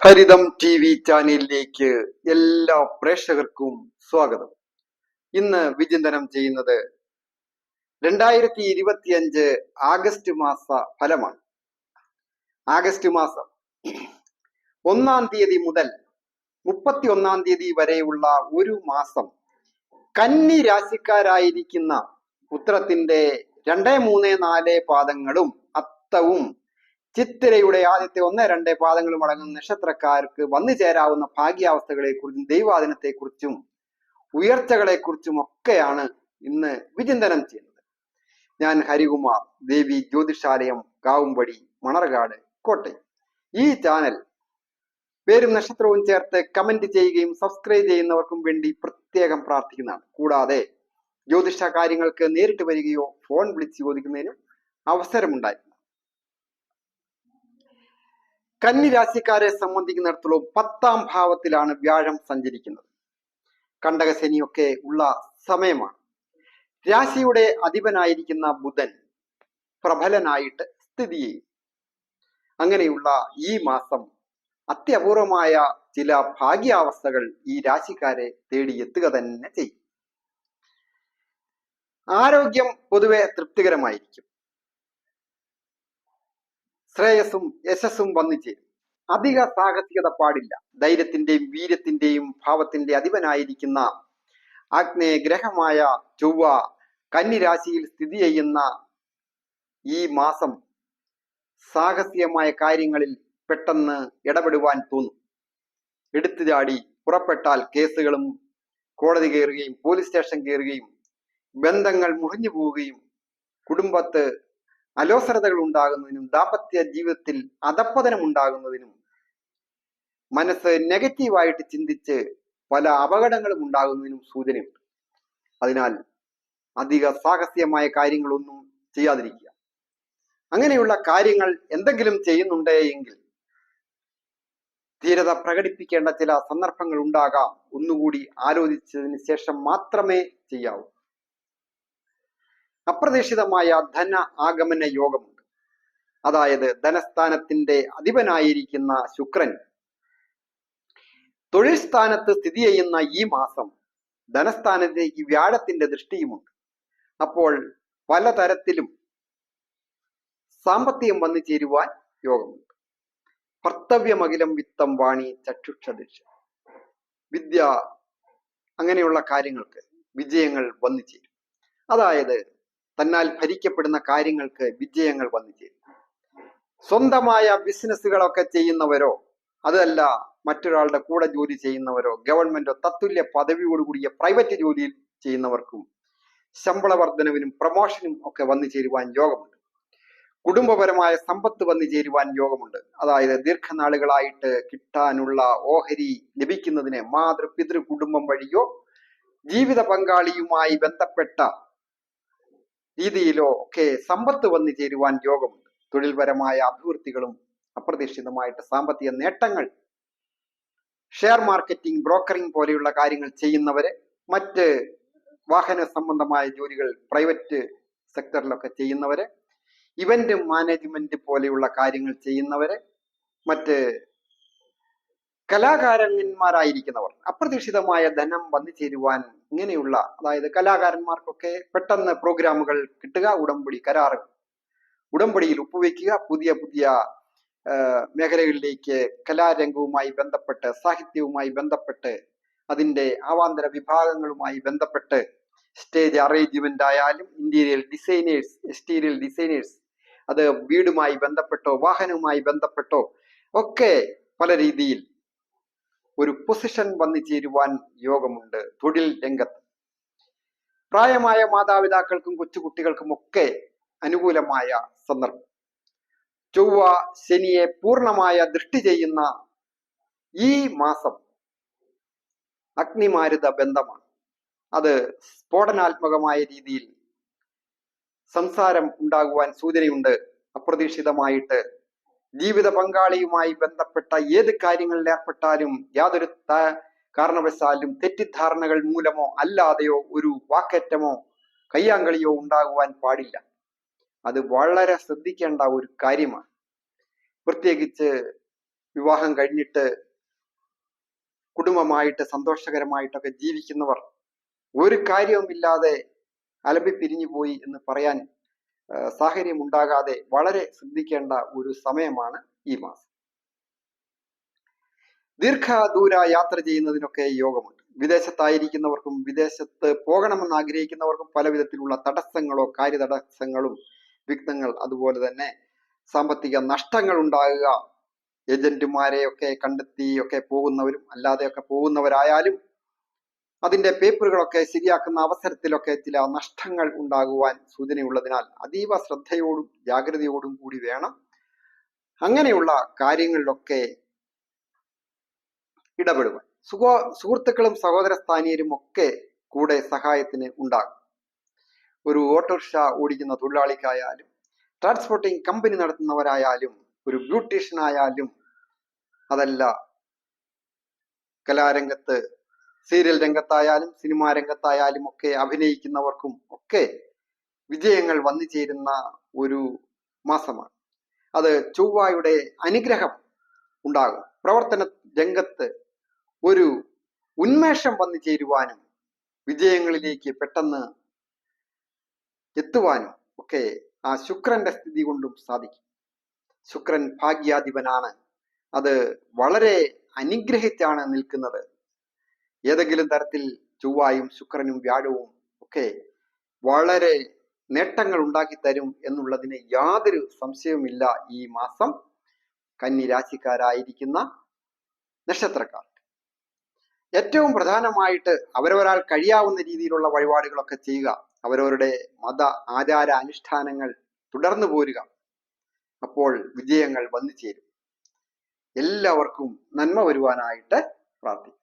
ഹരിതം T V ചാനലിലേക്ക് എല്ലാ പ്രേക്ഷകർക്കും സ്വാഗതം. ഇന്ന് വിചിന്തനം ചെയ്യുന്നത് രണ്ടായിരത്തി ഇരുപത്തി അഞ്ച് ആഗസ്റ്റ് മാസ ഫലമാണ്. ആഗസ്റ്റ് മാസം ഒന്നാം തീയതി മുതൽ മുപ്പത്തി ഒന്നാം തീയതി വരെയുള്ള ഒരു മാസം കന്നി രാശിക്കാരായിരിക്കുന്ന ഉത്തരത്തിന്റെ രണ്ട് മൂന്ന് നാല് പാദങ്ങളും അത്തവും ചിത്തിരയുടെ ആദ്യത്തെ ഒന്ന് രണ്ട് പാദങ്ങളും അടങ്ങുന്ന നക്ഷത്രക്കാർക്ക് വന്നു ചേരാവുന്ന ഭാഗ്യാവസ്ഥകളെക്കുറിച്ചും ദൈവാദിനത്തെക്കുറിച്ചും ഉയർച്ചകളെക്കുറിച്ചും ഒക്കെയാണ് ഇന്ന് വിചിന്തനം ചെയ്യുന്നത്. ഞാൻ ഹരികുമാർ ദേവി ജ്യോതിഷാലയം കാവുംപടി മണർകാട് കോട്ടയം. ഈ ചാനൽ പേരും നക്ഷത്രവും ചേർത്ത് കമന്റ് ചെയ്യുകയും സബ്സ്ക്രൈബ് ചെയ്യുന്നവർക്കും വേണ്ടി പ്രത്യേകം പ്രാർത്ഥിക്കുന്നതാണ്. കൂടാതെ ജ്യോതിഷ കാര്യങ്ങൾക്ക് നേരിട്ട് വരികയോ ഫോൺ വിളിച്ച് ചോദിക്കുന്നതിനും അവസരമുണ്ടായി. കന്നി രാശിക്കാരെ സംബന്ധിക്കുന്നിടത്തോളം പത്താം ഭാവത്തിലാണ് വ്യാഴം സഞ്ചരിക്കുന്നത്. കണ്ടകശനിയൊക്കെ ഉള്ള സമയമാണ്. രാശിയുടെ അധിപനായിരിക്കുന്ന ബുധൻ പ്രബലനായിട്ട് സ്ഥിതി ചെയ്യും. അങ്ങനെയുള്ള ഈ മാസം അത്യപൂർവമായ ചില ഭാഗ്യാവസ്ഥകൾ ഈ രാശിക്കാരെ തേടിയെത്തുക തന്നെ ചെയ്യും. ആരോഗ്യം പൊതുവെ തൃപ്തികരമായിരിക്കും. ശ്രേയസ്സും യശസ്സും വന്നു ചേരും അധിക സാഹസികത പാടില്ല. ധൈര്യത്തിന്റെയും വീര്യത്തിന്റെയും ഭാവത്തിന്റെ അധിപനായിരിക്കുന്ന ആഗ്നേയ ഗ്രഹമായ ചൊവ്വ കന്നിരാശിയിൽ സ്ഥിതി ചെയ്യുന്ന ഈ മാസം സാഹസികമായ കാര്യങ്ങളിൽ പെട്ടെന്ന് ഇടപെടുവാൻ തോന്നും. എടുത്തു ചാടി പുറപ്പെട്ടാൽ കേസുകളും കോടതി കയറുകയും പോലീസ് സ്റ്റേഷൻ കയറുകയും ബന്ധങ്ങൾ മുറിഞ്ഞു പോവുകയും കുടുംബത്ത് അലോസരതകൾ ഉണ്ടാകുന്നതിനും ദാമ്പത്യ ജീവിതത്തിൽ അധപ്പതനം ഉണ്ടാകുന്നതിനും മനസ്സ് നെഗറ്റീവായിട്ട് ചിന്തിച്ച് പല അപകടങ്ങളും ഉണ്ടാകുന്നതിനും സൂചനയുണ്ട്. അതിനാൽ അധിക സാഹസികമായ കാര്യങ്ങളൊന്നും ചെയ്യാതിരിക്കുക. അങ്ങനെയുള്ള കാര്യങ്ങൾ എന്തെങ്കിലും ചെയ്യുന്നുണ്ടേ എങ്കിൽ ധീരത പ്രകടിപ്പിക്കേണ്ട ചില സന്ദർഭങ്ങൾ ഉണ്ടാകാം. ഒന്നുകൂടി ആലോചിച്ചതിന് ശേഷം മാത്രമേ ചെയ്യാവൂ. അപ്രതീക്ഷിതമായ ധന ആഗമന യോഗമുണ്ട്. അതായത് ധനസ്ഥാനത്തിന്റെ അധിപനായിരിക്കുന്ന ശുക്രൻ തൊഴിൽ സ്ഥാനത്ത് സ്ഥിതി ചെയ്യുന്ന ഈ മാസം ധനസ്ഥാനത്തേക്ക് വ്യാഴത്തിന്റെ ദൃഷ്ടിയുമുണ്ട്. അപ്പോൾ പലതരത്തിലും സാമ്പത്തികം വന്നു ചേരുവാൻ യോഗമുണ്ട്. ഭർത്തവ്യമകിലം വിത്തം വാണി ചക്ഷുക്ഷ വിദ്യ അങ്ങനെയുള്ള കാര്യങ്ങൾക്ക് വിജയങ്ങൾ വന്നു ചേരും. അതായത് തന്നാൽ ഭരിക്കപ്പെടുന്ന കാര്യങ്ങൾക്ക് വിജയങ്ങൾ വന്നു ചേരും. സ്വന്തമായ ബിസിനസ്സുകളൊക്കെ ചെയ്യുന്നവരോ അതല്ല മറ്റൊരാളുടെ കൂടെ ജോലി ചെയ്യുന്നവരോ ഗവൺമെന്റോ തത്തുല്യ പദവിയോടുകൂടിയ പ്രൈവറ്റ് ജോലിയിൽ ചെയ്യുന്നവർക്കും ശമ്പള വർധനവിനും പ്രമോഷനും ഒക്കെ വന്നു ചേരുവാൻ യോഗമുണ്ട്. കുടുംബപരമായ സമ്പത്ത് വന്നു ചേരുവാൻ യോഗമുണ്ട്. അതായത് ദീർഘനാളുകളായിട്ട് കിട്ടാനുള്ള ഓഹരി ലഭിക്കുന്നതിന് മാതൃ പിതൃ കുടുംബം വഴിയോ ജീവിത പങ്കാളിയുമായി ബന്ധപ്പെട്ട രീതിയിലോ ഒക്കെ സമ്പത്ത് വന്നു ചേരുവാൻ യോഗമുണ്ട്. തൊഴിൽപരമായ അഭിവൃദ്ധികളും അപ്രതീക്ഷിതമായിട്ട് സാമ്പത്തിക നേട്ടങ്ങൾ ഷെയർ മാർക്കറ്റിംഗ് ബ്രോക്കറിംഗ് പോലെയുള്ള കാര്യങ്ങൾ ചെയ്യുന്നവര് മറ്റ് വാഹന സംബന്ധമായ ജോലികൾ പ്രൈവറ്റ് സെക്ടറിലൊക്കെ ചെയ്യുന്നവര് ഇവന്റ് മാനേജ്മെന്റ് പോലെയുള്ള കാര്യങ്ങൾ ചെയ്യുന്നവര് മറ്റ് കലാകാരന്മാരായിരിക്കുന്നവർ അപ്രതീക്ഷിതമായ ധനം വന്നു ചേരുവാൻ ഇങ്ങനെയുള്ള അതായത് കലാകാരന്മാർക്കൊക്കെ പെട്ടെന്ന് പ്രോഗ്രാമുകൾ കിട്ടുക ഉടമ്പടി കരാർ ഉടമ്പടിയിൽ ഒപ്പുവെക്കുക പുതിയ പുതിയ മേഖലകളിലേക്ക് കലാരംഗവുമായി ബന്ധപ്പെട്ട് സാഹിത്യവുമായി ബന്ധപ്പെട്ട് അതിന്റെ ആവാന്തര വിഭാഗങ്ങളുമായി ബന്ധപ്പെട്ട് സ്റ്റേജ് അറേഞ്ച്മെന്റ് ആയാലും ഇന്റീരിയൽ ഡിസൈനേഴ്സ് എക്സ്റ്റീരിയൽ ഡിസൈനേഴ്സ് അത് വീടുമായി ബന്ധപ്പെട്ടോ വാഹനവുമായി ബന്ധപ്പെട്ടോ ഒക്കെ പല രീതിയിൽ ഒരു പൊസിഷൻ വന്നു ചേരുവാൻ യോഗമുണ്ട്. തൊഴിൽ രംഗത്ത്. പ്രായമായ മാതാപിതാക്കൾക്കും കൊച്ചുകുട്ടികൾക്കും ഒക്കെ അനുകൂലമായ സന്ദർഭം. ചൊവ്വ ശനിയെ പൂർണമായ ദൃഷ്ടി ചെയ്യുന്ന ഈ മാസം അഗ്നിമാരുത ബന്ധമാണ്. അത് സ്ഫോടനാത്മകമായ രീതിയിൽ സംസാരം ഉണ്ടാകുവാൻ സൂചനയുണ്ട്. അപ്രതീക്ഷിതമായിട്ട് ജീവിത പങ്കാളിയുമായി ബന്ധപ്പെട്ട ഏത് കാര്യങ്ങളിൽ ഏർപ്പെട്ടാലും യാതൊരു കാരണവശാലും തെറ്റിദ്ധാരണകൾ മൂലമോ അല്ലാതെയോ ഒരു വാക്കേറ്റമോ കയ്യാങ്കളിയോ ഉണ്ടാകുവാൻ പാടില്ല. അത് വളരെ ശ്രദ്ധിക്കേണ്ട ഒരു കാര്യമാണ്. പ്രത്യേകിച്ച് വിവാഹം കഴിഞ്ഞിട്ട് കുടുംബമായിട്ട് സന്തോഷകരമായിട്ടൊക്കെ ജീവിക്കുന്നവർ ഒരു കാര്യവുമില്ലാതെ അലമ്പി പിരിഞ്ഞു പോയി എന്ന് പറയാൻ സാഹചര്യം ഉണ്ടാകാതെ വളരെ ശ്രദ്ധിക്കേണ്ട ഒരു സമയമാണ് ഈ മാസം. ദീർഘദൂര യാത്ര ചെയ്യുന്നതിനൊക്കെ യോഗമുണ്ട്. വിദേശത്തായിരിക്കുന്നവർക്കും വിദേശത്ത് പോകണമെന്ന് ആഗ്രഹിക്കുന്നവർക്കും പല വിധത്തിലുള്ള തടസ്സങ്ങളോ കാര്യതടസ്സങ്ങളും വിഘ്നങ്ങൾ അതുപോലെ തന്നെ സാമ്പത്തിക നഷ്ടങ്ങൾ ഉണ്ടാകുക ഏജന്റുമാരെയൊക്കെ കണ്ടെത്തി ഒക്കെ പോകുന്നവരും അല്ലാതെയൊക്കെ പോകുന്നവരായാലും അതിന്റെ പേപ്പറുകളൊക്കെ ശരിയാക്കുന്ന അവസരത്തിലൊക്കെ ചില നഷ്ടങ്ങൾ ഉണ്ടാകുവാൻ സൂചനയുള്ളതിനാൽ അതീവ ശ്രദ്ധയോടും ജാഗ്രതയോടും കൂടി വേണം. അങ്ങനെയുള്ള കാര്യങ്ങളിലൊക്കെ ഇടപെടുവാൻ. സുഖ സുഹൃത്തുക്കളും സഹോദര സ്ഥാനീയരും ഒക്കെ കൂടെ സഹായത്തിന് ഉണ്ടാകും. ഒരു ഓട്ടോറിക്ഷ ഓടിക്കുന്ന തൊഴിലാളിക്കായാലും ട്രാൻസ്പോർട്ടിംഗ് കമ്പനി നടത്തുന്നവരായാലും ഒരു ബ്യൂട്ടീഷ്യൻ ആയാലും അതല്ല കലാരംഗത്ത് സീരിയൽ രംഗത്തായാലും സിനിമാ രംഗത്തായാലും ഒക്കെ അഭിനയിക്കുന്നവർക്കും ഒക്കെ വിജയങ്ങൾ വന്നു ചേരുന്ന ഒരു മാസമാണ്. അത് ചൊവ്വായുടെ അനുഗ്രഹം ഉണ്ടാകും. പ്രവർത്തന രംഗത്ത് ഒരു ഉന്മേഷം വന്നു ചേരുവാനും വിജയങ്ങളിലേക്ക് പെട്ടെന്ന് എത്തുവാനും ഒക്കെ ആ ശുക്രന്റെ സ്ഥിതി കൊണ്ടും സാധിക്കും. ശുക്രൻ ഭാഗ്യാധിപനാണ്. അത് വളരെ അനുഗ്രഹിച്ചാണ് നിൽക്കുന്നത്. ഏതെങ്കിലും തരത്തിൽ ചൊവ്വായും ശുക്രനും വ്യാഴവും ഒക്കെ വളരെ നേട്ടങ്ങൾ ഉണ്ടാക്കി തരും എന്നുള്ളതിന് യാതൊരു സംശയവുമില്ല ഈ മാസം കന്നി രാശിക്കാരായിരിക്കുന്ന നക്ഷത്രക്കാർ. ഏറ്റവും പ്രധാനമായിട്ട് അവരവരാൾ കഴിയാവുന്ന രീതിയിലുള്ള വഴിപാടുകളൊക്കെ ചെയ്യുക. അവരവരുടെ മത ആചാര അനുഷ്ഠാനങ്ങൾ തുടർന്നു പോരുക. അപ്പോൾ വിജയങ്ങൾ വന്നു ചേരും എല്ലാവർക്കും നന്മ വരുവാനായിട്ട് പ്രാർത്ഥിക്കും.